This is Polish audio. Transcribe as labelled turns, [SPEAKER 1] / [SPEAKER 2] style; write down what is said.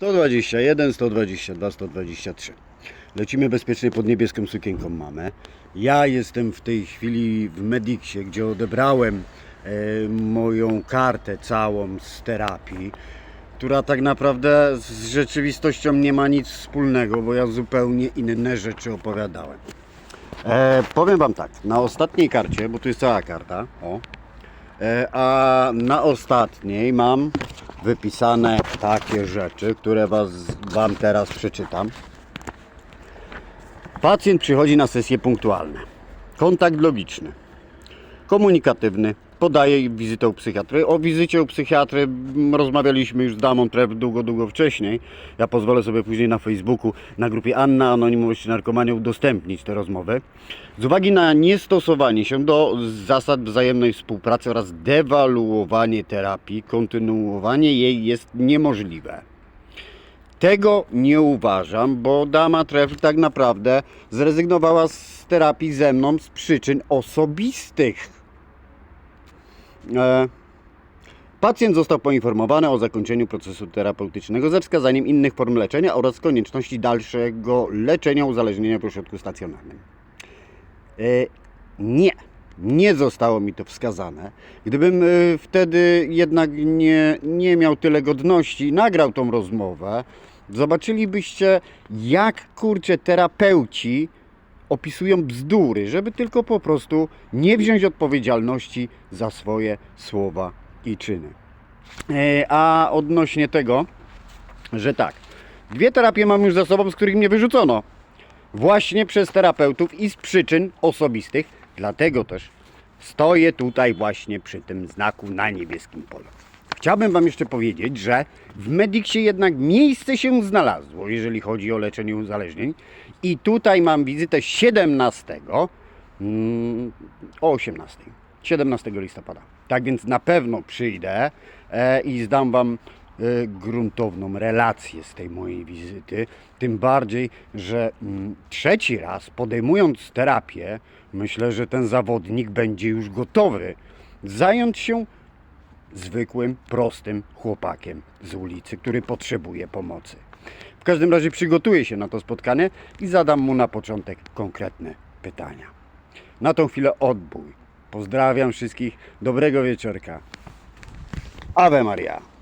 [SPEAKER 1] 121, 122, 123. Lecimy bezpiecznie pod niebieską sukienką mamę. Ja jestem w tej chwili w Mediksie, gdzie odebrałem e, moją kartę całą z terapii, która tak naprawdę z rzeczywistością nie ma nic wspólnego, bo ja zupełnie inne rzeczy opowiadałem. E, powiem Wam tak, na ostatniej karcie, bo tu jest cała karta, o, E, A na ostatniej mam wypisane takie rzeczy, które was, Wam teraz przeczytam. Pacjent przychodzi na sesje punktualne. Kontakt logiczny. Komunikatywny. Podaje wizytę u psychiatry. O wizycie u psychiatry rozmawialiśmy już z damą Trep długo, długo wcześniej. Ja pozwolę sobie później na Facebooku, na grupie Anna Anonimowość Narkomania udostępnić te rozmowy. Z uwagi na niestosowanie się do zasad wzajemnej współpracy oraz dewaluowanie terapii, kontynuowanie jej jest niemożliwe. Tego nie uważam, bo dama Tref tak naprawdę zrezygnowała z terapii ze mną z przyczyn osobistych. E, Pacjent został poinformowany o zakończeniu procesu terapeutycznego ze wskazaniem innych form leczenia oraz konieczności dalszego leczenia uzależnienia po środku stacjonarnym. E, Nie, nie zostało mi to wskazane. Gdybym e, wtedy jednak nie, nie miał tyle godności, nagrał tą rozmowę, zobaczylibyście, jak kurczę terapeuci opisują bzdury, żeby tylko po prostu nie wziąć odpowiedzialności za swoje słowa i czyny. E, A odnośnie tego, że tak, dwie terapie mam już za sobą, z których mnie wyrzucono. Właśnie przez terapeutów i z przyczyn osobistych. Dlatego też stoję tutaj właśnie przy tym znaku na niebieskim polu. Chciałbym Wam jeszcze powiedzieć, że w Mediksie jednak miejsce się znalazło, jeżeli chodzi o leczenie uzależnień. I tutaj mam wizytę 17 mm, o 18. 17 listopada. Tak więc na pewno przyjdę e, i zdam Wam e, gruntowną relację z tej mojej wizyty. Tym bardziej, że mm, trzeci raz podejmując terapię, myślę, że ten zawodnik będzie już gotowy zająć się zwykłym, prostym chłopakiem z ulicy, który potrzebuje pomocy. W każdym razie przygotuję się na to spotkanie i zadam mu na początek konkretne pytania. Na tą chwilę odbój. Pozdrawiam wszystkich. Dobrego wieczorka. Ave Maria.